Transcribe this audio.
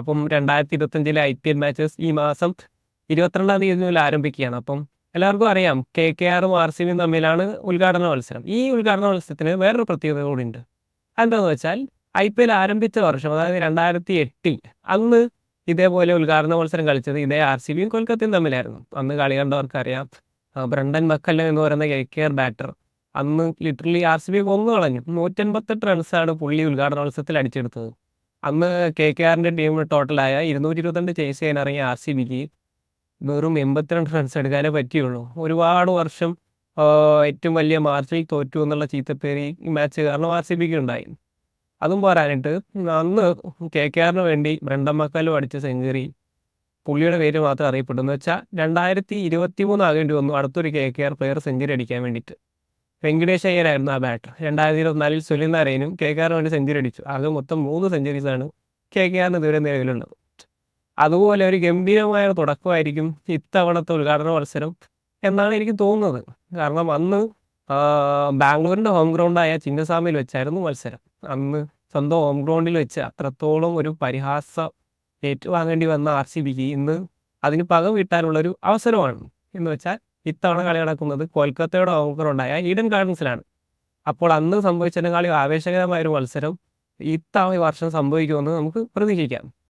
അപ്പം രണ്ടായിരത്തി ഇരുപത്തഞ്ചിലെ ഐ പി എൽ മാച്ചസ് ഈ മാസം ഇരുപത്തിരണ്ടാം തീയതി മുതൽ ആരംഭിക്കുകയാണ്. അപ്പം എല്ലാവർക്കും അറിയാം കെ കെ ആറും ആർ സി ബിയും തമ്മിലാണ് ഉദ്ഘാടന മത്സരം. ഈ ഉദ്ഘാടന മത്സരത്തിന് വേറൊരു പ്രത്യേകത കൂടിയുണ്ട്. എന്താണെന്ന് വെച്ചാൽ ഐ പി എൽ ആരംഭിച്ച വർഷം അതായത് രണ്ടായിരത്തി എട്ടിൽ അന്ന് ഇതേപോലെ ഉദ്ഘാടന മത്സരം കളിച്ചത് ഇതേ ആർ സി ബിയും കൊൽക്കത്തയും തമ്മിലായിരുന്നു. അന്ന് കളി കണ്ടവർക്ക് അറിയാം ബ്രണ്ടൻ മക്കല്ല എന്ന് പറയുന്ന കെ കെ ആർ ബാറ്റർ അന്ന് ലിറ്ററലി ആർ സി ബി കൊന്നു കളഞ്ഞു. നൂറ്റൻപത്തെട്ട് റൺസാണ് പുള്ളി ഉദ്ഘാടന മത്സരത്തിൽ അടിച്ചെടുത്തത്. അന്ന് കെ കെ ആറിന്റെ ടീം ടോട്ടലായ ഇരുന്നൂറ്റി ഇരുപത്തിരണ്ട് ചേസ് ചെയ്യാൻ ഇറങ്ങിയ ആർ സി ബിക്ക് വെറും എൺപത്തിരണ്ട് റൺസ് എടുക്കാനേ പറ്റിയുള്ളൂ. ഒരുപാട് വർഷം ഏറ്റവും വലിയ മാർച്ചിൽ തോറ്റു എന്നുള്ള ചീത്തപ്പേര് ഈ മാച്ച് കാരണം ആർ സി ബിക്ക് ഉണ്ടായി. അതും പോരാനിട്ട് അന്ന് കെ കെ ആറിന് വേണ്ടി ബ്രണ്ടമ്മക്കാലും അടിച്ച സെഞ്ചുറി പുള്ളിയുടെ പേര് മാത്രം അറിയപ്പെടുന്നു. വെച്ചാൽ രണ്ടായിരത്തി ഇരുപത്തി മൂന്ന് ആകേണ്ടി വന്നു. അടുത്തൊരു K K R player century അടിക്കാൻ വേണ്ടിയിട്ട്. വെങ്കടേഷ് അയ്യരായിരുന്നു ആ ബാറ്റർ രണ്ടായിരത്തി ഇരുപത്തിനാലിൽ സുനിൽ നാരായണനും കെ കെ ആറിന് വേണ്ടി സെഞ്ചുറി അടിച്ചു. അത് മൊത്തം മൂന്ന് സെഞ്ചുറീസാണ് കെ കെ ആറിന് ഇതുവരെ നിലവിലുള്ളത്. അതുപോലെ ഒരു ഗംഭീരമായ തുടക്കമായിരിക്കും ഇത്തവണത്തെ ഉദ്ഘാടന മത്സരം എന്നാണ് എനിക്ക് തോന്നുന്നത്. കാരണം അന്ന് ബാംഗ്ലൂരിന്റെ ഹോം ഗ്രൗണ്ടായ ചിന്നസ്വാമിയിൽ വെച്ചായിരുന്നു മത്സരം. അന്ന് സ്വന്തം ഹോം ഗ്രൗണ്ടിൽ വെച്ച് അത്രത്തോളം ഒരു പരിഹാസ ഏറ്റുവാങ്ങേണ്ടി വന്ന ആർ സി ബിക്ക് ഇന്ന് അതിന് പകം കിട്ടാനുള്ളൊരു അവസരമാണ്. എന്ന് വെച്ചാൽ ഇത്തവണ കളി നടക്കുന്നത് കൊൽക്കത്തയുടെ ഗ്രൗണ്ടായ ഈഡൻ ഗാർഡൻസിലാണ്. അപ്പോൾ അന്ന് സംഭവിച്ചതിനേക്കാളും ആവേശകരമായ ഒരു മത്സരം ഇത്തവണ ഈ വർഷം സംഭവിക്കുമെന്ന് നമുക്ക് പ്രതീക്ഷിക്കാം.